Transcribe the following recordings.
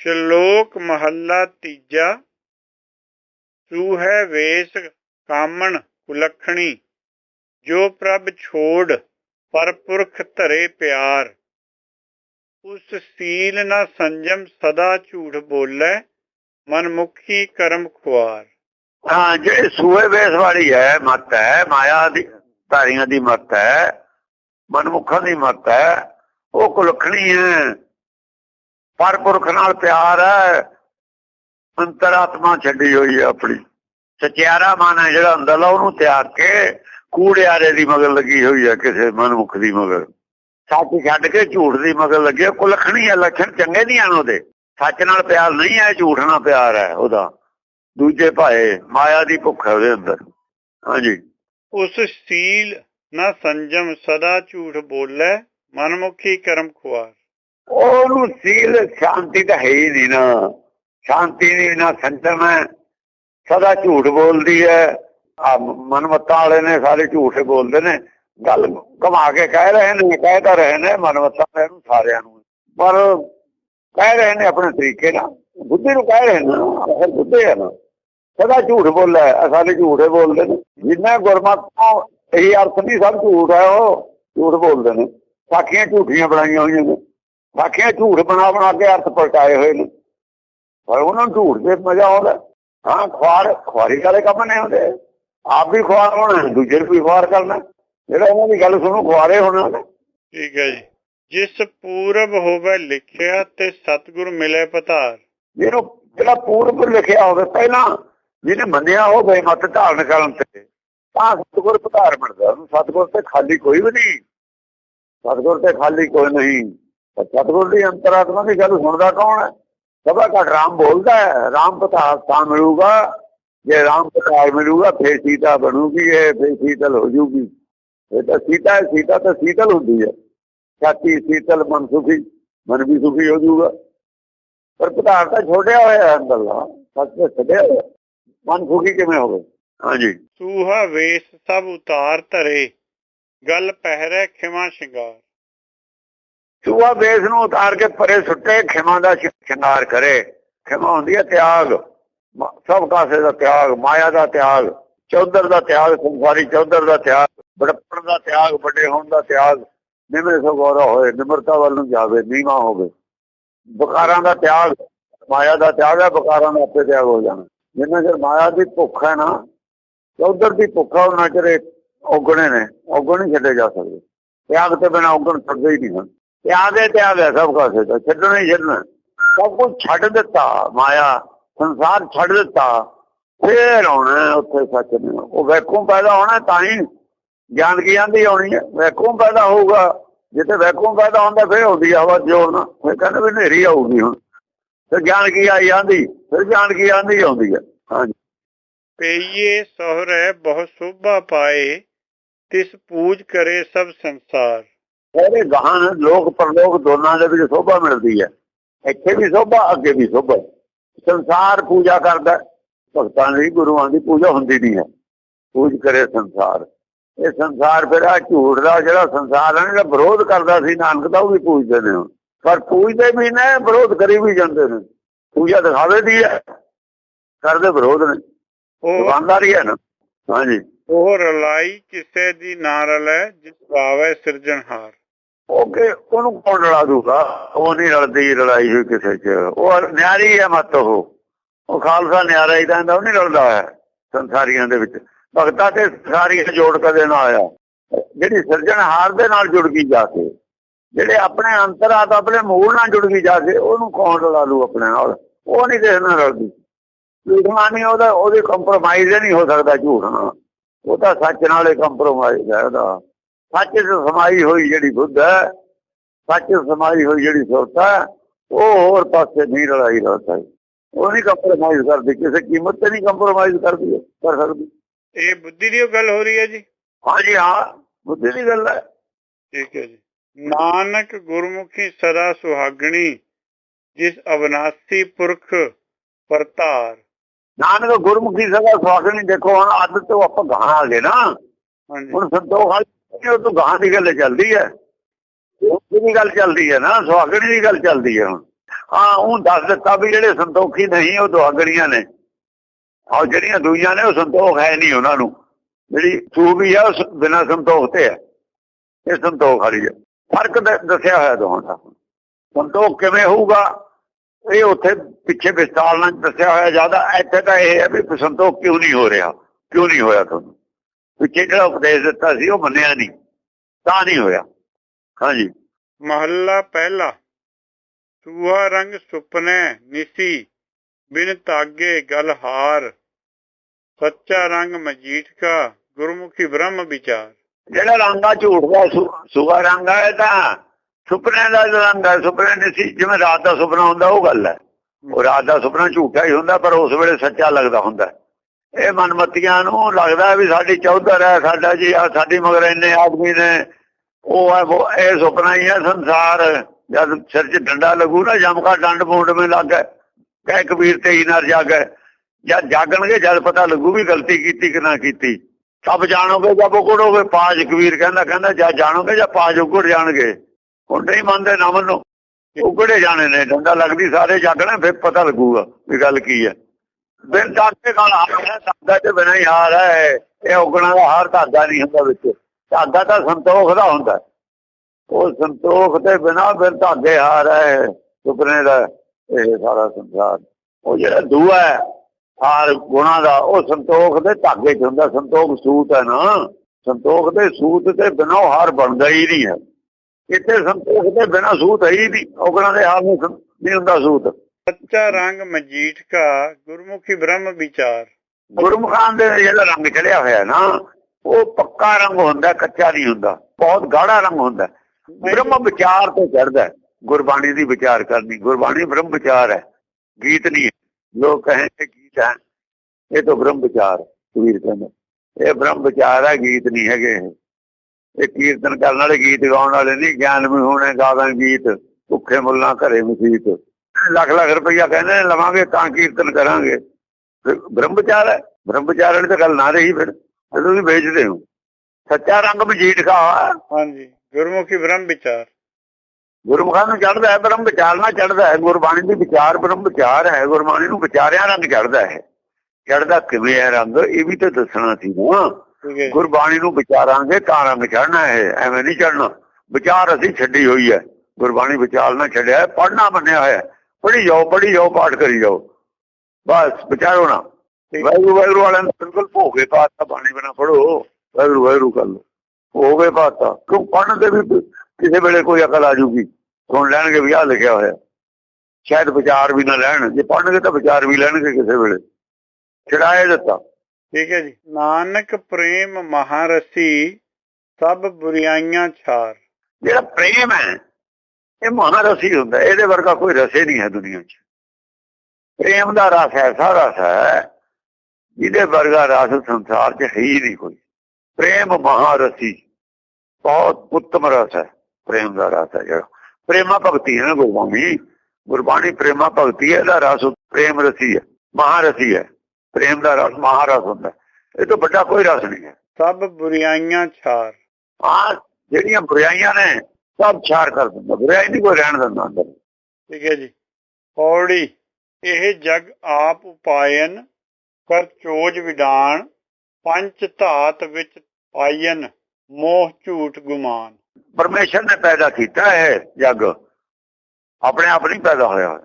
ਸ਼ਲੋਕ ਮਹੱਲਾ ਤੀਜਾ। ਤੂ ਵੇਸ ਕਾਮਣ ਕੁਲਖਣੀ, ਜੋ ਪ੍ਰਭ ਛੋੜ ਪਰ ਧਰੇ ਪਿਆਰ। ਉਸ ਸੀਲ ਨਾ ਸੰਜਮ ਸਦਾ ਝੂਠ ਬੋਲੇ, ਮਨਮੁਖੀ ਕਰਮ ਖੁਆਰ। ਹਾਂ, ਜਿਹੜੀ ਸੂਏ ਵੇਸ ਵਾਲੀ ਹੈ, ਮਤ ਹੈ, ਮਾਇਆ ਦੀ, ਧਾਰੀਆਂ ਦੀ ਮਤ ਹੈ, ਮਨਮੁਖਾਂ ਦੀ ਮਤ ਹੈ, ਉਹ ਕੁਲਖਣੀ ਹੈ। ਪਰਪੁਰਖ ਨਾਲ ਪਿਆਰ ਹੈ। ਅੰਤਰਾਤਮਾ ਛੱਡੀ ਹੋਈ ਹੈ ਆਪਣੀ। ਸਚਿਆਰਾ ਮਨ ਹੈ ਜਿਹੜਾ ਅੰਦਰਲਾ ਉਹਨੂੰ ਤਿਆਗ ਕੇ ਕੂੜਿਆਰੇ ਦੀ ਮਗਰ ਲੱਗੀ ਹੋਈ ਹੈ ਕਿਸੇ ਮਨਮੁਖ ਦੀ ਮਗਰ। ਸੱਚ ਛੱਡ ਕੇ ਝੂਠ ਦੀ ਮਗਰ ਲੱਗੀ ਹੈ। ਕੁਲਖਣੀ ਹੈ, ਲੱਛਣ ਚੰਗੇ ਨਹੀਂ ਹਨ ਉਹਦੇ। ਸੱਚ ਨਾਲ ਪਿਆਰ ਨਹੀਂ ਹੈ, ਝੂਠ ਨਾਲ ਪਿਆਰ ਹੈ ਉਹਦਾ। ਦੂਜੇ ਭਾਏ ਮਾਇਆ ਦੀ ਭੁੱਖ ਹੈ ਉਹਦੇ ਅੰਦਰ। ਹਾਂਜੀ। ਉਸ ਸੀਲ ਨਾ ਸੰਜਮ ਸਦਾ ਝੂਠ ਬੋਲੇ, ਮਨਮੁਖੀ ਕਰਮ ਖੁਆਰ। ਉਹਨੂੰ ਸੀਲ, ਸ਼ਾਂਤੀ ਤਾਂ ਹੈ ਹੀ ਨਹੀਂ ਨਾ। ਸ਼ਾਂਤੀ ਨਹੀਂ, ਨਾ ਸੰਤਮ ਹੈ। ਸਦਾ ਝੂਠ ਬੋਲਦੀ ਹੈ। ਆ ਮਨਮੱਤਾਂ ਵਾਲੇ ਨੇ ਸਾਰੇ ਝੂਠ ਬੋਲਦੇ ਨੇ। ਗੱਲ ਘਮਾ ਕੇ ਕਹਿ ਰਹੇ ਨੇ, ਕਹਿ ਤਾਂ ਰਹੇ ਨੇ ਮਨਮੱਤਾਂ ਨੇ ਇਹਨੂੰ ਸਾਰਿਆਂ ਨੂੰ। ਪਰ ਕਹਿ ਰਹੇ ਨੇ ਆਪਣੇ ਤਰੀਕੇ ਨਾਲ। ਬੁੱਧੀ ਨੂੰ ਕਹਿ ਰਹੇ ਨੇ ਅਸਲ ਬੁੱਧੇ ਹੈ ਨਾ। ਸਦਾ ਝੂਠ ਬੋਲਦਾ ਹੈ ਸਾਰੇ ਝੂਠੇ ਬੋਲਦੇ ਨੇ। ਜਿੰਨਾ ਗੁਰਮਤਿ ਇਹੀ ਅਰਥ ਨਹੀਂ, ਸਭ ਝੂਠ ਹੈ ਉਹ। ਝੂਠ ਬੋਲਦੇ ਨੇ। ਸਾਖੀਆਂ ਝੂਠੀਆਂ ਬਣਾਈਆਂ ਹੋਈਆਂ ਨੇ। ਸਾਖੀਆਂ ਝੂਠ ਬਣਾ ਬਣਾ ਕੇ ਅਰਥ ਪਲਟਾਏ ਹੋਏ ਨੇ। ਪਰ ਉਹਨਾਂ ਨੂੰ ਝੂਠ ਦੇ ਮਜ਼ਾ ਆਉਂਦਾ। ਹਾਂ ਖਵਾਰ ਖਵਾਰੀ ਵਾਲੇ ਕੰਮ ਨੇ ਹੁੰਦੇ। ਆਪ ਵੀ ਖਵਾਰ ਹੋਣਾ ਦੂਜੇ ਨੂੰ ਵੀ ਖਵਾਰ ਕਰਨਾ। ਜਿਹੜਾ ਉਹਨਾਂ ਦੀ ਗੱਲ ਸੁਣੋ ਖਵਾਰੇ ਹੋਣਾ ਠੀਕ ਹੈ ਜੀ। ਜਿਸ ਪੂਰਬ ਹੋਵੇ ਲਿਖਿਆ ਤੇ ਸਤਿਗੁਰ ਮਿਲੇ ਪਤਾਰ ਜਿਹਨੂੰ ਜਿਹੜਾ ਪੂਰਬ ਲਿਖਿਆ ਹੋਵੇ ਪਹਿਲਾਂ ਜਿਹਨੇ ਮੰਨਿਆ ਹੋਵੇ ਮਤ ਧਾਰਨ ਕਰਨ ਤੇ ਤਾਂ ਸਤਿਗੁਰ ਮਿਲਦਾ ਉਹਨੂੰ ਸਤਿਗੁਰ ਤੇ ਖਾਲੀ ਕੋਈ ਵੀ ਨਹੀਂ। ਸਤਿਗੁਰ ਤੇ ਖਾਲੀ ਕੋਈ ਨਹੀਂ। ਸਤਿਗੁਰ ਦੀ ਅੰਤਰਾਤਮਾ ਦੀ ਗੱਲ ਸੁਣਦਾ ਕੌਣ ਹੈ? ਸਭਾ ਘਟ ਰਾਮ ਬੋਲਦਾ ਹੈ। ਰਾਮ ਪਤਾਰ ਤਾਂ ਮਿਲੂਗਾ। ਜੇ ਰਾਮ ਪਤਾਰ ਮਿਲੂਗਾ, ਫੇਰ ਸੀਤਾ ਬਣੂਗੀ, ਇਹ ਫੇਰ ਸੀਤਲ ਹੋ ਜੂਗੀ। ਇਹ ਤਾਂ ਸੀਤਾ ਹੈ, ਸੀਤਾ ਤਾਂ ਸੀਤਲ ਹੁੰਦੀ ਹੈ। ਛਾਤੀ ਸੀਤਲ, ਮਨ ਸੁਖੀ, ਮਨ ਵੀ ਸੁਖੀ ਹੋ ਜੂਗਾ। ਪਰ ਪਤਾਰ ਤਾਂ ਛੋੜਿਆ ਹੋਇਆ ਹੈ ਅੰਦਰਲਾ ਸੱਚ ਤੇ ਛੱਡਿਆ ਹੋਇਆ। ਮਨ ਸੁਖੀ ਕਿਵੇਂ ਹੋਵੇ? ਹਾਂਜੀ। ਸੂਹਾ ਵੇਸ ਸਭ ਉਤਾਰ ਧਰੇ, ਗੱਲ ਪਹਿਰੇ ਖਿਮਾ ਸ਼ਿੰਗਾਰ। ਚੂਹਾ ਬੇਸ ਨੂੰ ਉਤਾਰ ਕੇ ਪਰੇ ਸੁੱਟੇ, ਖਿਮਾ ਦਾ ਸ਼ਿ- ਸ਼ਿੰਗਾਰ ਕਰੇ। ਖਿਮਾ ਹੁੰਦੀ ਹੈ ਤਿਆਗ। ਸਭ ਕਾਸੇ ਦਾ ਤਿਆਗ, ਮਾਇਆ ਦਾ ਤਿਆਗ, ਚੌਧਰ ਦਾ ਤਿਆਗ ਸੰਸਾਰੀ ਚੌਧਰ ਦਾ ਤਿਆਗ ਬੜਪਣ ਦਾ ਤਿਆਗ, ਵੱਡੇ ਹੋਣ ਦਾ ਤਿਆਗ, ਨਿਮਰ ਸਗੋਰਾ ਹੋਏ, ਨਿਮਰਤਾ ਵੱਲ ਨੂੰ ਜਾਵੇ, ਨੀਵਾ ਹੋਵੇ। ਬਕਾਰਾਂ ਦਾ ਤਿਆਗ, ਮਾਇਆ ਦਾ ਤਿਆਗ ਹੈ ਬਕਾਰਾਂ ਦਾ ਆਪੇ ਤਿਆਗ ਹੋ ਜਾਣਾ। ਜਿੰਨਾ ਚਿਰ ਮਾਇਆ ਦੀ ਭੁੱਖ ਹੈ ਨਾ, ਚੌਧਰ ਦੀ ਭੁੱਖ ਹੈ ਉਹਨਾਂ ਚਿਰ ਔਗਣੇ ਨੇ, ਔਗਣ ਨਹੀਂ ਛੱਡੇ ਜਾ ਸਕਦੇ। ਤਿਆਗ ਤੋਂ ਬਿਨਾਂ ਔਗਣ ਛੱਡਦੇ ਹੀ ਨਹੀਂ ਹਨ। ਤਿਆਗ ਹੈ ਤਿਆਗ ਹੈ ਸਭ ਕਾਸੇ ਦਾ ਛੱਡਣਾ ਹੀ ਛੱਡਣਾ। ਸਭ ਕੁਝ ਛੱਡ ਦਿੱਤਾ ਮਾਇਆ, ਸੰਸਾਰ ਛੱਡ ਦਿੱਤਾ। ਫੇਰ ਆਉਣਾ ਉੱਥੇ ਸੱਚ ਨੇ। ਉਹ ਵੈਕੂਮ ਪੈਦਾ ਹੋਣਾ ਤਾਂ ਹੀ ਗਿਆਨ ਕੀ ਆਂਦੀ ਆਉਣੀ ਹੈ। ਵੈਕੂਮ ਪੈਦਾ ਹੋਊਗਾ, ਜਿੱਥੇ ਵੈਕੂਮ ਪੈਦਾ ਹੁੰਦਾ ਫੇਰ ਆਉਂਦੀ ਆ ਹਵਾ ਜੋੜਨਾ ਫੇਰ ਕਹਿੰਦੇ ਵੀ ਹਨੇਰੀ ਆਊਗੀ ਹੁਣ। ਫਿਰ ਗਿਆਨ ਕੀ ਆਈ ਆਂਦੀ, ਫਿਰ ਗਿਆਨ ਕੀ ਆਂਦੀ ਆਉਂਦੀ ਹੈ। ਹਾਂਜੀ। ਪਈਏ ਸਹੁਰੇ ਬਹੁਤ ਸੋਭਾ ਪਾਏ, ਤਿਸ ਪੂਜ ਕਰੇ ਸਭ ਸੰਸਾਰ। ਸਾਰੇ ਗਾਹਨ ਲੋਕ ਪਰਲੋਕ ਦੋਨਾਂ ਦੇ ਵਿੱਚ ਸੋਭਾ ਮਿਲਦੀ ਹੈ। ਇੱਥੇ ਵੀ ਸੋਭਾ ਅੱਗੇ ਵੀ ਸੋਭਾ ਸੰਸਾਰ ਪੂਜਾ ਕਰਦਾ। ਭਗਤਾਂ ਦੀ ਗੁਰੂਆਂ ਦੀ ਪੂਜਾ ਹੁੰਦੀ ਨਹੀਂ ਹੈ। ਪੂਜ ਕਰੇ ਸੰਸਾਰ। ਇਹ ਸੰਸਾਰ ਫਿਰ ਆ ਝੂਠ ਦਾ ਜਿਹੜਾ ਸੰਸਾਰ ਹੈ ਨਾ ਜਿਹੜਾ ਵਿਰੋਧ ਕਰਦਾ ਸੀ ਨਾਨਕ ਦਾ ਉਹ ਵੀ ਪੂਜਦੇ ਨੇ। ਪਰ ਪੂਜਦੇ ਵੀ ਨੇ ਵਿਰੋਧ ਕਰੀ ਵੀ ਜਾਂਦੇ ਨੇ। ਪੂਜਾ ਦਿਖਾਵੇ ਦੀ ਹੈ। ਕਰਦੇ ਵਿਰੋਧ ਨੇ। ਉਹ ਦੁਕਾਨਦਾਰੀ ਹੈ ਨਾ। ਹਾਂਜੀ। ਉਹ ਰਲਾਈ ਕਿਸੇ ਦੀ ਨਾ ਰਲੇ ਜਿਸ ਪਾਵੇ ਸਿਰਜਣਹਾਰ। ਉਹ ਕਿ ਉਹਨੂੰ ਕੌਣ ਲੜਾ ਦੂਗਾ ਉਹ ਨਹੀਂ ਲੜਦੀ ਲੜਾਈ ਹੋਈ ਕਿਸੇ ਚ। ਉਹ ਨਿਆਰੀ ਹੈ ਮਤ ਉਹ। ਉਹ ਖਾਲਸਾ ਨਿਆਰਾ ਹੀ ਕਹਿੰਦਾ ਉਹ ਨਹੀਂ ਲੜਦਾ ਹੈ ਸੰਸਾਰੀਆਂ ਦੇ ਵਿੱਚ। ਭਗਤਾਂ ਤੇ ਸਾਰੀਆਂ ਜੋੜ ਕਦੇ ਨਾ ਆਇਆ। ਜਿਹੜੀ ਸਿਰਜਣਹਾਰ ਦੇ ਨਾਲ ਜੁੜ ਗਈ ਜਾ ਕੇ, ਜਿਹੜੇ ਆਪਣੇ ਅੰਤਰਾਤ ਆਪਣੇ ਮੂਲ ਨਾਲ ਜੁੜ ਗਈ ਜਾ ਕੇ, ਉਹਨੂੰ ਕੌਣ ਲੜਾ ਲੂ ਆਪਣੇ ਨਾਲ? ਉਹ ਨਹੀਂ ਕਿਸੇ ਨਾਲ ਲੜਦੀ ਝੂਠਣਾ ਨਹੀਂ ਉਹਦਾ ਉਹਦੇ ਕੰਪਰੋਮਾਈਜ਼ ਨਹੀਂ ਹੋ ਸਕਦਾ ਝੂਠ ਨਾਲ। ਉਹ ਤਾਂ ਸੱਚ ਨਾਲ ਹੀ ਕੰਪਰੋਮਾਈਜ਼ ਹੈ ਉਹਦਾ। ਸੱਚ ਸਮਾਈ ਹੋਈ ਜਿਹੜੀ ਬੁੱਧ ਹੈ ਸੱਚ ਸਮਾਈ ਹੋਈ ਜਿਹੜੀ ਸੁਰਤ ਹੈ ਉਹ ਹੋਰ ਪਾਸੇ ਨਹੀਂ ਲੜ ਸਕਦੀ। ਉਹ ਨਹੀਂ ਕੰਪਰੋਮਾਈਜ਼ ਕਰਦੀ ਕਿਸੇ ਕੀਮਤ ਤੇ ਨਹੀਂ ਕੰਪਰੋਮਾਈਜ਼ ਕਰਦੀ ਕਰ ਸਕਦੀ। ਇਹ ਬੁੱਧੀ ਦੀ ਗੱਲ ਹੋ ਰਹੀ ਹੈ ਜੀ? ਹਾਂਜੀ ਹਾਂ ਬੁੱਧੀ ਦੀ ਗੱਲ ਹੈ। ਠੀਕ ਹੈ ਜੀ। ਨਾਨਕ ਗੁਰਮੁਖੀ ਸਦਾ ਸੁਹਾਗਣੀ ਜਿਸ ਅਵਨਾਸੀ ਪੁਰਖ ਪਰਤਾਰ। ਨਾਨਕ ਗੁਰਮੁਖੀ ਸਦਾ ਸਵਾਗਣੀ ਦੇਖੋ ਹੁਣ ਅੱਧ ਤੋਂ ਆਪਾਂ ਗਾਂ ਆ ਗਏ ਨਾ। ਹਾਂਜੀ। ਹੁਣ ਸੰਤੋਖ ਵਾਲੀ ਉਹ ਤੋਂ ਗਾਂ ਦੀ ਗੱਲ ਚੱਲਦੀ ਹੈ। ਉਹ ਗੱਲ ਚੱਲਦੀ ਹੈ ਨਾ, ਸੁਹਾਗਣੀ ਦੀ ਗੱਲ ਚੱਲਦੀ ਹੈ ਹੁਣ। ਹਾਂ, ਉਹ ਦੱਸ ਦਿੱਤਾ ਵੀ ਜਿਹੜੇ ਸੰਤੋਖੀ ਨਹੀਂ, ਉਹ ਦੁਆਗਣੀਆਂ ਨੇ। ਔਰ ਜਿਹੜੀਆਂ ਦੂਈਆਂ ਨੇ, ਉਹ ਸੰਤੋਖ ਹੈ ਨਹੀਂ ਉਹਨਾਂ ਨੂੰ। ਜਿਹੜੀ ਸੂਬੀ ਆ, ਉਹ ਬਿਨਾਂ ਸੰਤੋਖ ਤੇ ਹੈ। ਇਹ ਸੰਤੋਖ ਵਾਲੀ ਹੈ। ਫ਼ਰਕ ਦੱਸਿਆ ਹੋਇਆ ਦੋਹਾਂ ਦਾ ਸੰਤੋਖ ਕਿਵੇਂ ਹੋਊਗਾ? ਇਹ ਉੱਥੇ ਪਿੱਛੇ ਵਿਸਤਾਰ ਨਾਲ ਦੱਸਿਆ ਹੋਇਆ ਜ਼ਿਆਦਾ। ਇੱਥੇ ਤਾਂ ਇਹ ਹੈ ਵੀ ਸੰਤੋਖ ਕਿਉਂ ਨਹੀਂ ਹੋ ਰਿਹਾ? ਕਿਉਂ ਨਹੀਂ ਹੋਇਆ ਤੁਹਾਨੂੰ? ਪਿੱਛੇ ਜਿਹੜਾ ਉਪਦੇਸ਼ ਦਿੱਤਾ ਸੀ ਉਹ ਮੰਨਿਆ ਨਹੀਂ। ਤਾਂ ਨਹੀਂ ਹੋਇਆ। ਹਾਂਜੀ। ਮਹੱਲਾ ਪਹਿਲਾ। ਸੂਹਾ ਰੰਗ ਸੁਪਨੇ ਨਿਸੀ ਬਿਨ ਤਾਗੇ ਗਲ ਹਾਰ ਸੱਚਾ ਰੰਗ ਮਜੀਠ ਕਾ ਗੁਰਮੁਖੀ ਬ੍ਰਹਮ ਵਿਚਾਰ। ਜਿਹੜਾ ਰੰਗ ਝੂਠ ਦਾ ਸੁ- ਸੁਗਾ ਰੰਗ ਇਹ ਤਾਂ ਸੁਪਨੇ ਦਾ ਰੰਗ ਹੈ ਸੁਪਨੇ ਨਹੀਂ ਸੀ ਜਿਵੇਂ ਰਾਤ ਦਾ ਸੁਪਨਾ ਹੁੰਦਾ ਉਹ ਗੱਲ ਹੈ। ਉਹ ਰਾਤ ਦਾ ਸੁਪਨਾ ਝੂਠਾ ਹੀ ਹੁੰਦਾ ਪਰ ਉਸ ਵੇਲੇ ਸੱਚਾ ਲੱਗਦਾ ਹੁੰਦਾ। ਇਹ ਮਨਮਤੀਆਂ ਨੂੰ ਲੱਗਦਾ ਵੀ ਸਾਡੀ ਚੌਧਰ ਹੈ, ਸਾਡਾ ਜੀ ਆ, ਸਾਡੀ ਮਗਰ ਇੰਨੇ ਆਦਮੀ ਨੇ। ਉਹ ਹੈ, ਉਹ ਇਹ ਸੁਪਨਾ ਹੀ ਹੈ ਸੰਸਾਰ। ਜਦ ਸਿਰ 'ਚ ਡੰਡਾ ਲੱਗੂ ਨਾ, ਜਮਕਾ ਡੰਡ ਮੂੰਡ ਮੇ ਲੱਗ ਕਹਿ ਕਬੀਰ ਤੇ ਹੀ ਨਰ ਜਾਗੈ ਜਦ ਜਾਗਣਗੇ, ਜਦ ਪਤਾ ਲੱਗੂ ਵੀ ਗਲਤੀ ਕੀਤੀ ਕਿ ਨਾ ਕੀਤੀ। ਸਭ ਜਾਣੋਗੇ ਜਦ ਉਗੜੋਗੇ ਪਾਜ ਕਬੀਰ ਕਹਿੰਦਾ ਕਹਿੰਦਾ ਜਦ ਜਾਣੋਗੇ ਜਾਂ ਪਾਜ ਉਗੜ ਜਾਣਗੇ। ਹੁਣ ਨਹੀਂ ਮੰਨਦੇ ਨਾ ਮੰਨੋ। ਉਗੜੇ ਜਾਣੇ ਨੇ, ਡੰਡਾ ਲੱਗਦੀ, ਸਾਰੇ ਜਾਗਣਾ, ਫਿਰ ਪਤਾ ਲੱਗੂਗਾ ਵੀ ਗੱਲ ਕੀ ਹੈ। ਬਿਨ ਦਾਤੇ ਨਾਲ ਹਾਰ ਹੈ, ਧਾਗਾ ਤੇ ਬਿਨਾਂ ਹੀ ਹਾਰ ਹੈ, ਇਹ ਉਗਣਾ ਦਾ ਹਾਰ ਧਾਗਾ ਨਹੀਂ ਹੁੰਦਾ ਵਿੱਚ। ਧਾਗਾ ਤਾਂ ਸੰਤੋਖ ਦਾ ਹੁੰਦਾ। ਉਹ ਸੰਤੋਖ ਤੇ ਬਿਨਾਂ ਫਿਰ ਧਾਗੇ ਹਾਰ ਹੈ, ਸੁਪਨੇ ਦਾ ਇਹ ਸਾਰਾ ਸੰਸਾਰ। ਉਹ ਜਿਹੜਾ ਦੂਆ ਹੈ, ਹਾਰ ਗੁਣਾ ਦਾ, ਉਹ ਸੰਤੋਖ ਦੇ ਧਾਗੇ 'ਚ ਹੁੰਦਾ। ਸੰਤੋਖ ਸੂਤ ਹੈ ਨਾ। ਸੰਤੋਖ ਦੇ ਸੂਤ ਤੇ ਬਿਨਾਂ ਹਾਰ ਬਣਦਾ ਹੀ ਨਹੀਂ ਹੈ। ਇੱਥੇ ਸੰਤੋਖ ਦੇ ਬਿਨਾਂ ਸੂਤ ਹੈ ਹੀ ਨਹੀਂ। ਉਗਣਾ ਦੇ ਹਾਰ ਨੂੰ ਨਹੀਂ ਹੁੰਦਾ ਸੂਤ। ਸੱਚਾ ਰੰਗ ਮਜੀਠ ਕਾ ਗੁਰਮੁਖੀ ਬ੍ਰਹਮ ਵਿਚਾਰ ਗੁਰਮੁਖਾਂ ਦੇ ਜਿਹੜਾ ਰੰਗ ਚੜਿਆ ਹੋਇਆ ਨਾ ਉਹ ਪੱਕਾ ਰੰਗ ਹੁੰਦਾ ਕੱਚਾ ਨਹੀਂ ਹੁੰਦਾ ਬਹੁਤ ਗਾੜਾ ਰੰਗ ਹੁੰਦਾ ਬ੍ਰਹਮ ਵਿਚਾਰ ਤੋਂ ਚੜਦਾ। ਗੁਰਬਾਣੀ ਦੀ ਵਿਚਾਰ ਕਰਨੀ ਗੁਰਬਾਣੀ ਬ੍ਰਹਮ ਵਿਚਾਰ ਹੈ ਗੀਤ ਨਹੀਂ। ਲੋਕ ਕਹੇ ਕਿ ਗੀਤ ਹੈ ਇਹ ਤਾਂ ਬ੍ਰਹਮ ਵਿਚਾਰ ਹੈ, ਕਬੀਰ ਕਹਿੰਦਾ ਇਹ ਬ੍ਰਹਮ ਵਿਚਾਰ ਹੈ ਗੀਤ ਨਹੀਂ ਹੈਗੇ ਇਹ। ਇਹ ਕੀਰਤਨ ਕਰਨ ਵਾਲੇ ਗੀਤ ਗਾਉਣ ਵਾਲੇ ਨਹੀਂ ਗਿਆਨ ਵੀ ਹੋਣੇ ਗਾਵਾਂ ਗੀਤ ਭੁੱਖੇ ਮੁੱਲਾਂ ਘਰੇ ਮਸੀਤ ਲੱਖ ਲੱਖ ਰੁਪਈਆ ਕਹਿੰਦੇ ਨੇ ਲਵਾਂਗੇ ਤਾਂ ਕੀਰਤਨ ਕਰਾਂਗੇ। ਫਿਰ ਬ੍ਰਹਮ ਵਿਚਾਰ ਹੈ ਬ੍ਰਹਮ ਵਿਚਾਰ ਵਾਲੀ ਤਾਂ ਗੱਲ ਨਾ ਰਹੀ ਫਿਰ ਫਿਰ ਤੁਸੀਂ ਵੇਚਦੇ ਹੋ। ਸੱਚਾ ਰੰਗ ਮਜੀਠ ਖਾ। ਹਾਂਜੀ ਗੁਰਮੁਖੀ ਬ੍ਰਹਮ ਵਿਚਾਰ ਗੁਰਮੁਖਾਂ ਨੂੰ ਚੜਦਾ ਹੈ ਬ੍ਰਹਮ ਵਿਚਾਰ ਨਾਲ ਚੜਦਾ ਹੈ ਗੁਰਬਾਣੀ ਦੀ ਵਿਚਾਰ ਬ੍ਰਹਮ ਵਿਚਾਰ ਹੈ ਗੁਰਬਾਣੀ ਨੂੰ ਵਿਚਾਰਿਆ ਰੰਗ ਚੜਦਾ ਹੈ। ਚੜਦਾ ਕਿਵੇਂ ਹੈ ਰੰਗ ਇਹ ਵੀ ਤਾਂ ਦੱਸਣਾ ਸੀ ਨਾ। ਗੁਰਬਾਣੀ ਨੂੰ ਵਿਚਾਰਾਂਗੇ ਤਾਂ ਰੰਗ ਚੜਨਾ ਹੈ ਐਵੇਂ ਨਹੀਂ ਚੜਨਾ ਵਿਚਾਰ ਅਸੀਂ ਛੱਡੀ ਹੋਈ ਹੈ। ਗੁਰਬਾਣੀ ਵਿਚਾਰ ਨਾ ਛੱਡਿਆ ਪੜਨਾ ਮੰਨਿਆ ਹੋਇਆ ਪੜੀ ਜਾਓ ਪੜੀ ਜਾਓ ਪਾਠ ਕਰੀ ਜਾਓ। ਬਸ ਵਿਚਾਰੋ ਨਾ। ਵਾਹਿਗੁਰੂ ਵਾਹਿਗੁਰੂ ਵਾਲਿਆਂ ਨੇ ਬਿਲਕੁਲ ਭੋਗੇ ਪਾਤਾ ਬਾਣੀ ਬਣਾ ਪੜੋ ਵਾਹਿਗੁਰੂ ਵਾਹਿਗੁਰੂ ਕਰ ਲਓ। ਭੋਗੇ ਪਾਤਾ ਕਿਉਂ? ਪੜਨ ਦੇ ਵੀ ਕਿਸੇ ਵੇਲੇ ਕੋਈ ਅਕਲ ਆ ਜੂਗੀ ਸੁਣ ਲੈਣਗੇ ਵੀ ਆ ਲਿਖਿਆ ਹੋਇਆ। ਸ਼ਾਇਦ ਵਿਚਾਰ ਵੀ ਨਾ ਲੈਣ। ਜੇ ਪੜਨਗੇ ਤਾਂ ਵਿਚਾਰ ਵੀ ਲੈਣਗੇ ਕਿਸੇ ਵੇਲੇ। ਛੜਾਏ ਦਿੱਤਾ। ਠੀਕ ਹੈ ਜੀ। ਨਾਨਕ ਪ੍ਰੇਮ ਮਹਾਰਸੀ ਸਭ ਬੁਰੀਆਈਆਂ ਛਾਰ। ਜਿਹੜਾ ਪ੍ਰੇਮ ਹੈ ਇਹ ਮਹਾਰਸੀ ਹੁੰਦਾ ਹੈ। ਇਹਦੇ ਵਰਗਾ ਕੋਈ ਰਸੇ ਨਹੀਂ ਹੈ ਦੁਨੀਆ 'ਚ। ਪ੍ਰੇਮ ਦਾ ਰਸ ਐਸਾ ਰਸ ਹੈ ਜਿਹਦੇ ਵਰਗਾ ਰਸ ਸੰਸਾਰ 'ਚ ਹੈ ਹੀ ਨਹੀਂ ਕੋਈ। ਪ੍ਰੇਮ ਮਹਾਰਸੀ ਬਹੁਤ ਉੱਤਮ ਰਸ ਹੈ ਪ੍ਰੇਮ ਦਾ ਰਸ ਹੈ ਜਿਹੜਾ। ਪ੍ਰੇਮਾ ਭਗਤੀ ਹੈ ਗੁਰਬਾਣੀ। ਗੁਰਬਾਣੀ ਪ੍ਰੇਮਾ ਭਗਤੀ ਹੈ ਦਾ ਰਸ ਪ੍ਰੇਮ ਰਸੀ ਹੈ ਮਹਾਰਸੀ ਹੈ। ਪ੍ਰੇਮ ਦਾ ਰਸ ਮਹਾਰਸ ਹੁੰਦਾ ਹੈ। ਇਹ ਤੋਂ ਵੱਡਾ ਕੋਈ ਰਸ ਨਹੀਂ ਹੈ। ਸਭ ਬੁਰੀਆਈਆਂ ਛਾਰ। ਆ ਜਿਹੜੀਆਂ ਬੁਰਾਈਆਂ ਨੇ ਸਭ ਛਾੜ ਕਰ ਦਿੰਦਾ ਬੁਰਾਈ ਨਹੀਂ ਕੋਈ ਰਹਿਣ ਦਿੰਦਾ ਅੰਦਰ। ਠੀਕ ਹੈ ਜੀ। ਪੌੜੀ ਇਹ ਜਗ ਆਪ ਉਪਾਇਨ ਕਰ ਚੋਜ ਵਿਡਾਨ ਪੰਚ ਧਾਤ ਵਿੱਚ ਪਾਇਨ ਮੋਹ ਝੂਠ ਗੁਮਾਨ। ਪਰਮੇਸ਼ਰ ਨੇ ਪੈਦਾ ਕੀਤਾ ਹੈ ਜੱਗ। ਆਪਣੇ ਆਪ ਨਹੀਂ ਪੈਦਾ ਹੋਇਆ।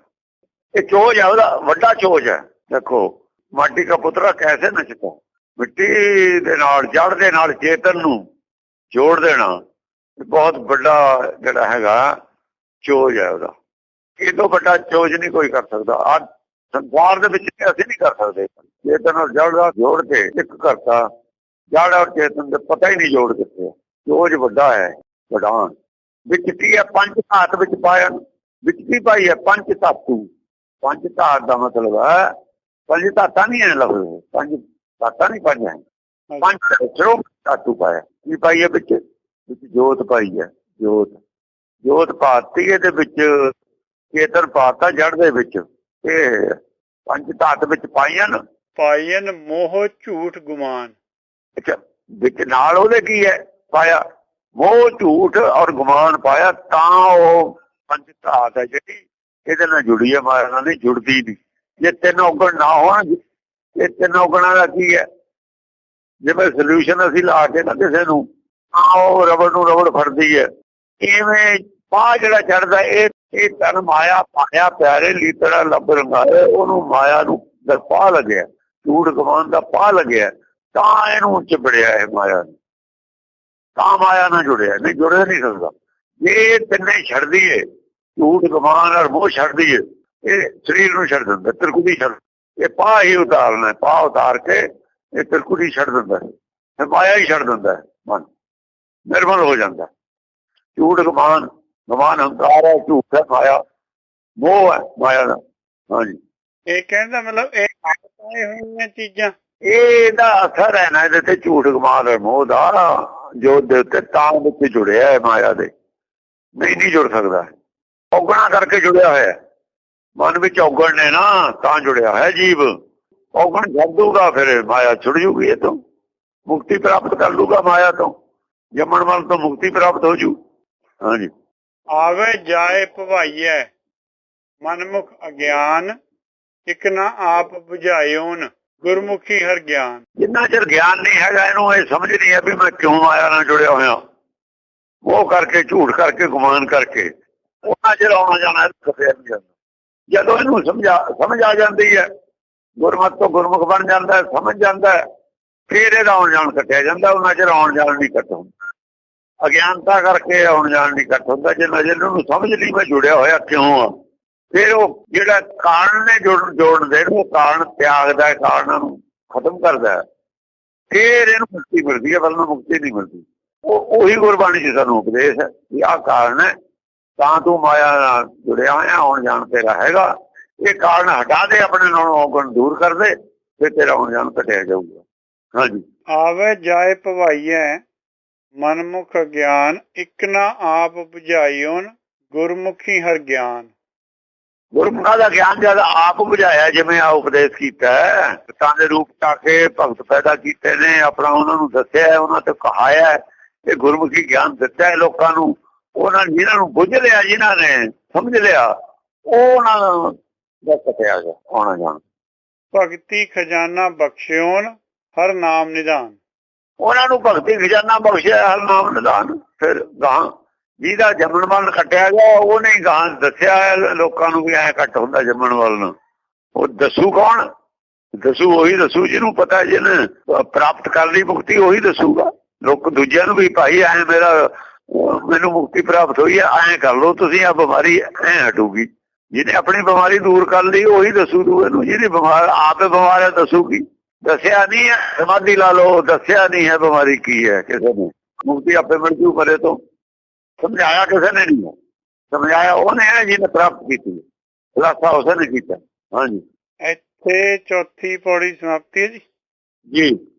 ਇਹ ਚੋਜ ਹੈ ਉਹਦਾ ਵੱਡਾ ਚੋਜ ਹੈ। ਦੇਖੋ ਮਾਟੀ ਦਾ ਪੁੱਤਰਾ ਕੈਸੇ ਨਚਦਾ? ਮਿੱਟੀ ਦੇ ਨਾਲ ਜੜ ਦੇ ਨਾਲ ਚੇਤਨ ਨੂੰ ਜੋੜ ਦੇਣਾ। ਬਹੁਤ ਵੱਡਾ ਜਿਹੜਾ ਹੈਗਾ ਚੋਜ ਹੈ ਉਹਦਾ ਇਹ ਤੋਂ ਵੱਡਾ ਚੋਜ ਨਹੀਂ ਕੋਈ ਕਰ ਸਕਦਾ ਆ ਸੰਸਾਰ ਦੇ ਵਿੱਚ ਅਸੀਂ ਨਹੀਂ ਕਰ ਸਕਦੇ ਚੇਤਨ ਔਰ ਜੜ ਦਾ ਜੋੜ ਕੇ ਇੱਕ ਕਰਤਾ ਜੜ ਔਰ ਚੇਤਨ ਦੇ ਪਤਾ ਹੀ ਨਹੀਂ ਜੋੜ ਕਿੱਥੇ ਹੈ। ਚੋਜ ਵੱਡਾ ਹੈ ਵਡਾਨ ਵਿੱਚ ਕੀ ਹੈ ਪੰਜ ਧਾਤ ਵਿੱਚ ਪਾਇਆ ਵਿੱਚ ਕੀ ਪਾਈ ਹੈ ਪੰਜ ਧਾਤੂ ਪੰਜ ਧਾਤ ਦਾ ਮਤਲਬ ਹੈ ਪੰਜ ਧਾਤਾਂ ਨਹੀਂ ਹੈ ਲਫ਼ਜ਼ ਪੰਜ ਧਾਤਾਂ ਨਹੀਂ ਪੰਜ ਹੈ ਪੰਜ ਸਰੋਂ ਧਾਤੂ ਪਾਇਆ ਕੀ ਪਾਈ ਹੈ ਵਿੱਚ ਵਿੱਚ ਜੋਤ ਪਾਈ ਹੈ ਜੋਤ। ਜੋਤ ਪਾਤੀ ਇਹਦੇ ਵਿੱਚ ਚੇਤਨ ਪਾਤਾ ਜੜ ਦੇ ਵਿੱਚ। ਇਹ ਪੰਜ ਧਾਤ ਵਿੱਚ ਪਾਈਆਂ ਨਾ ਪਾਇਨ ਮੋਹ ਝੂਠ ਗੁਮਾਨ। ਅੱਛਾ ਵਿੱਚ ਨਾਲ ਉਹਦੇ ਕੀ ਹੈ? ਪਾਇਆ। ਮੋਹ ਝੂਠ ਔਰ ਗੁਮਾਨ ਪਾਇਆ ਤਾਂ ਉਹ ਪੰਜ ਧਾਤ ਹੈ ਜਿਹੜੀ ਇਹਦੇ ਨਾਲ ਜੁੜੀ ਹੈ ਮਾਇਆ ਨਾਲ ਨਹੀਂ ਜੁੜਦੀ ਨਹੀਂ। ਜੇ ਤਿੰਨ ਔਗਣ ਨਾ ਹੋਣ ਇਹ ਤਿੰਨ ਔਗਣਾਂ ਦਾ ਕੀ ਹੈ? ਜਿਵੇਂ ਸੋਲੂਸ਼ਨ ਅਸੀਂ ਲਾ ਕੇ ਨਾ ਕਿਸੇ ਨੂੰ ਆ ਉਹ ਰਬੜ ਨੂੰ ਰਬੜ ਫੜਦੀ ਹੈ। ਇਵੇਂ ਪਾ ਜਿਹੜਾ ਚੜਦਾ, ਇਹ ਇਹ ਤਨ ਮਾਇਆ ਪਾਇਆ ਪਿਆਰੇ ਲੀਤੜਾ ਲੱਭ ਰੰਗਾਏ ਉਹਨੂੰ ਮਾਇਆ ਨੂੰ ਦਾ ਲੱਗਿਆ। ਝੂਠ ਗਵਾਨ ਦਾ ਪਾ ਲੱਗਿਆ। ਤਾਂ ਇਹਨੂੰ ਚਿਬੜਿਆ ਹੈ ਮਾਇਆ ਨੂੰ। ਤਾਂ ਮਾਇਆ ਨਾਲ ਜੁੜਿਆ। ਨਹੀਂ ਜੁੜਿਆ ਨਹੀਂ ਸਕਦਾ। ਜੇ ਇਹ ਤਿੰਨੇ ਛੱਡਦੀ ਏ, ਝੂਠ ਗਵਾਨ ਔਰ ਮੋਹ ਛੱਡਦੀ ਏ, ਇਹ ਸਰੀਰ ਨੂੰ ਛੱਡ ਦਿੰਦਾ ਤਿਰਕੁਦੀ ਛੱਡ ਇਹ ਪਾ ਹੀ ਉਤਾਰਨਾ ਪਾ ਉਤਾਰ ਕੇ ਇਹ ਤਿਰਕੁਦੀ ਛੱਡ ਦਿੰਦਾ ਹੈ। ਮਾਇਆ ਹੀ ਛੱਡ ਦਿੰਦਾ ਮਨ ਨਿਰਮਲ ਹੋ ਜਾਂਦਾ। ਝੂਠ ਗਵਾਨ ਗਵਾਨ ਹੰਕਾਰ ਹੈ ਝੂਠ ਹੈ ਮਾਇਆ। ਮੋਹ ਹੈ ਮਾਇਆ ਦਾ। ਹਾਂਜੀ। ਇਹ ਕਹਿੰਦਾ ਮਤਲਬ ਇਹ ਆਏ ਹੋਈਆਂ ਚੀਜ਼ਾਂ। ਇਹ ਇਹਦਾ ਅਸਰ ਹੈ ਨਾ ਇਹਦੇ ਤੇ ਝੂਠ ਗਮਾਨ ਔਰ ਮੋਹ ਦਾ। ਜੋ ਦੇ ਉੱਤੇ ਤਾਂ ਵਿੱਚ ਜੁੜਿਆ ਹੈ ਮਾਇਆ ਦੇ। ਨਹੀਂ ਨਹੀਂ ਜੁੜ ਸਕਦਾ। ਔਗਣਾ ਕਰਕੇ ਜੁੜਿਆ ਹੋਇਆ ਹੈ। ਮਨ ਵਿੱਚ ਔਗਣ ਨੇ ਨਾ ਤਾਂ ਜੁੜਿਆ ਹੈ ਜੀਵ। ਔਗਣ ਛੱਡ ਦੂਗਾ ਫਿਰ ਮਾਇਆ ਛੁੱਟ ਜੂਗੀ ਇਹ ਤੋਂ। ਮੁਕਤੀ ਪ੍ਰਾਪਤ ਕਰ ਲੂਗਾ ਮਾਇਆ ਤੋਂ। ਜੰਮਣ ਵਾਲ ਤੋਂ ਮੁਕਤੀ ਪ੍ਰਾਪਤ ਹੋ ਜੂ। ਹਾਂਜੀ। ਆਵੇ ਜਾਏ ਭਵਾਈਐ ਮਨਮੁਖ ਅਗਿਆਨ ਇਕ ਨਾ ਆਪ 부ਝਾਇਓਨ ਗੁਰਮੁਖੀ ਹਰ ਗਿਆਨ। ਜਿੰਨਾ ਚਿਰ ਗਿਆਨ ਨਹੀਂ ਹੈਗਾ ਇਹਨੂੰ ਇਹ ਸਮਝ ਨਹੀਂ ਹੈ ਵੀ ਮੈਂ ਕਿਉਂ ਮਾਇਆ ਨਾਲ ਜੁੜਿਆ ਹੋਇਆ। ਉਹ ਕਰਕੇ ਝੂਠ ਕਰਕੇ ਗੁਮਾਨ ਕਰਕੇ ਉਹਨਾਂ ਚਿਰ ਆਉਣਾ ਜਾਣਾ ਖਪਿਆ ਨਹੀਂ ਜਾਂਦਾ। ਜਦੋਂ ਇਹਨੂੰ ਸਮਝਾ ਸਮਝ ਆ ਜਾਂਦੀ ਹੈ ਗੁਰਮਤ ਤੋਂ ਗੁਰਮੁਖ ਬਣ ਜਾਂਦਾ ਸਮਝ ਜਾਂਦਾ ਫਿਰ ਇਹਦਾ ਆਉਣ ਜਾਣ ਕੱਟਿਆ ਜਾਂਦਾ ਉਹਨਾਂ ਚਿਰ ਆਉਣ ਜਾਣ ਨਹੀਂ ਕੱਟ ਹੁੰਦਾ। ਅਗਿਆਨਤਾ ਕਰਕੇ ਆਉਣ ਜਾਣ ਨਹੀਂ ਕੱਟ ਹੁੰਦਾ, ਜੇ ਨਜ਼ਰ ਨੂੰ ਸਮਝ ਲਈ ਮੈਂ ਜੁੜਿਆ ਹੋਇਆ ਕਿਉਂ ਆ? ਫਿਰ ਉਹ ਜਿਹੜਾ ਕਾਰਨ ਨੇ ਜੋੜ ਜੋੜਨ ਦੇ, ਉਹ ਕਾਰਨ ਤਿਆਗਦਾ ਹੈ, ਕਾਰਨਾਂ ਨੂੰ ਖਤਮ ਕਰਦਾ ਹੈ। ਫਿਰ ਇਹਨੂੰ ਮੁਕਤੀ ਮਿਲਦੀ ਹੈ ਵਰਨਾ ਮੁਕਤੀ ਨਹੀਂ ਮਿਲਦੀ। ਉਹ ਉਹੀ ਗੁਰਬਾਣੀ ਜੀ ਸਾਨੂੰ ਉਪਦੇਸ਼ ਹੈ ਕਿ ਆਹ ਕਾਰਨ ਹੈ, ਤਾਂ ਤੂੰ ਮਾਇਆ ਨਾਲ ਜੁੜਿਆ ਹੋਇਆ ਆਉਣ ਜਾਣ ਤੇਰਾ ਹੈਗਾ। ਇਹ ਕਾਰਨ ਹਟਾ ਦੇ, ਆਪਣੇ ਨਾਲੋਂ ਔਗਣ ਦੂਰ ਕਰ ਦੇ, ਫਿਰ ਤੇਰਾ ਆਉਣ ਜਾਣ ਘਟਿਆ ਜਾਊਗਾ। ਹਾਂਜੀ। ਆਵੇ ਜਾਏ ਭਵਾਈਐ ਮਨਮੁਖ ਅਗਿਆਨ ਇਕ ਨਾ ਆਪ 부ਝਾਇਓਨ ਗੁਰਮੁਖੀ ਹਰ ਗਿਆਨ। ਗੁਰਮੁਖਾਂ ਦਾ ਗਿਆਨ ਜਦ ਆਪ ਬੁਝਾਇਆ ਜਿਵੇਂ ਆ ਉਪਦੇਸ਼ ਕੀਤਾ ਤਾਂ ਦੇ ਰੂਪ ਚ ਆ ਕੇ ਭਗਤ ਪੈਦਾ ਕੀਤੇ ਨੇ ਆਪਣਾ ਉਹਨਾਂ ਨੂੰ ਦੱਸਿਆ ਉਹਨਾਂ ਤੇ ਕਹਾਇਆ ਇਹ ਗੁਰਮੁਖੀ ਗਿਆਨ ਦਿੱਤਾ ਹੈ ਲੋਕਾਂ ਨੂੰ। ਉਹਨਾਂ ਜਿਹਨਾਂ ਨੂੰ ਬੁੱਝ ਲਿਆ ਜਿਨ੍ਹਾਂ ਨੇ ਸਮਝ ਲਿਆ ਉਹ ਉਹਨਾਂ ਦਾ ਕਟਿਆ ਗਿਆ ਆਉਣਾ ਜਾਣ ਭਗਤੀ ਖਜ਼ਾਨਾ ਬਖਸ਼ਿਓਨ ਹਰ ਨਾਮ ਨਿਧਾਨ ਉਹਨਾਂ ਨੂੰ ਭਗਤੀ ਖਜ਼ਾਨਾ ਬਖਸ਼ਿਆ, ਹਰ ਨਾਮ ਨਿਦਾਨ। ਫਿਰ ਗਾਂ, ਜਿਹਦਾ ਜੰਮਣ ਵਾਲ ਕੱਟਿਆ ਗਿਆ ਉਹਨੇ ਹੀ ਗਾਂ ਦੱਸਿਆ, ਲੋਕਾਂ ਨੂੰ ਵੀ ਐ ਕੱਟ ਹੁੰਦਾ ਜੰਮਣ ਵਾਲ ਨੂੰ। ਉਹ ਦੱਸੂ ਕੌਣ? ਦੱਸੂ, ਉਹੀ ਦੱਸੂ, ਜਿਹਨੂੰ ਪਤਾ ਜਿਹਨੇ ਪ੍ਰਾਪਤ ਕਰ ਲਈ ਮੁਕਤੀ, ਉਹੀ ਦੱਸੂਗਾ। ਲੋਕ ਦੂਜਿਆਂ ਨੂੰ ਵੀ, ਭਾਈ, ਐ ਮੇਰਾ, ਮੈਨੂੰ ਮੁਕਤੀ ਪ੍ਰਾਪਤ ਹੋਈ ਹੈ, ਐ ਕਰ ਲੋ ਤੁਸੀਂ ਆ ਬਿਮਾਰੀ ਐ ਹਟੂਗੀ। ਜਿਹਨੇ ਆਪਣੀ ਬਿਮਾਰੀ ਦੂਰ ਕਰ ਲਈ, ਉਹੀ ਦੱਸੂ ਦੂਏ ਨੂੰ ਜਿਹਨੇ ਬਿਮਾਰ, ਆਪੇ ਬਿਮਾਰ ਹੈ, ਦੱਸੂਗੀ। ਦੱਸਿਆ ਨਹੀਂ ਹੈ ਸਮਾਧੀ ਲਾ ਲਓ ਦੱਸਿਆ ਨਹੀਂ ਹੈ ਬਿਮਾਰੀ ਕੀ ਹੈ ਕਿਸੇ ਨੇ। ਮੁਕਤੀ ਆਪੇ ਮਿਲ ਜੂ ਪਰੇ ਤੋਂ। ਸਮਝਾਇਆ ਕਿਸੇ ਨੇ ਨਹੀਂ ਹੈ। ਸਮਝਾਇਆ ਉਹਨੇ ਹੈ ਜਿਹਨੇ ਪ੍ਰਾਪਤ ਕੀਤੀ ਹੈ। ਖੁਲਾਸਾ ਉਸਨੇ ਕੀਤਾ। ਹਾਂਜੀ। ਇੱਥੇ ਚੌਥੀ ਪੌੜੀ ਸਮਾਪਤੀ ਹੈ ਜੀ। ਜੀ।